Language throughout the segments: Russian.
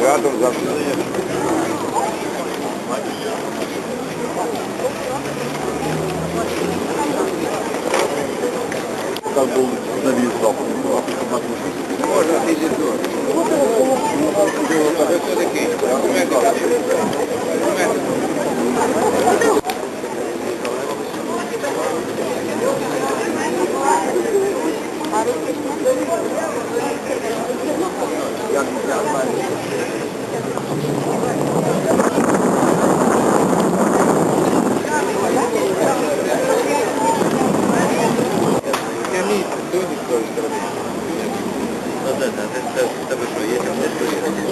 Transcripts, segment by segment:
рядом завжди. Как был завис Можно, ты Як Ну да, да, це, це, це ви що, є там не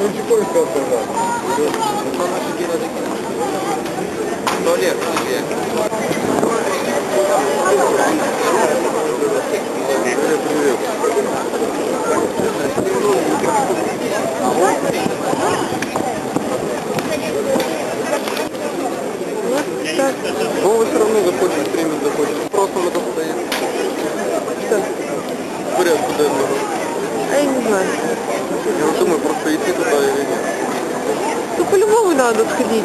Ну, чекаю, що сказав. Ну, наші діла такі. Туалет, є. Привет, привет. Ну, вы все равно захочешь, Куда это? А я не знаю. Я вот думаю, просто идти туда или нет. Ну, по-любому надо сходить.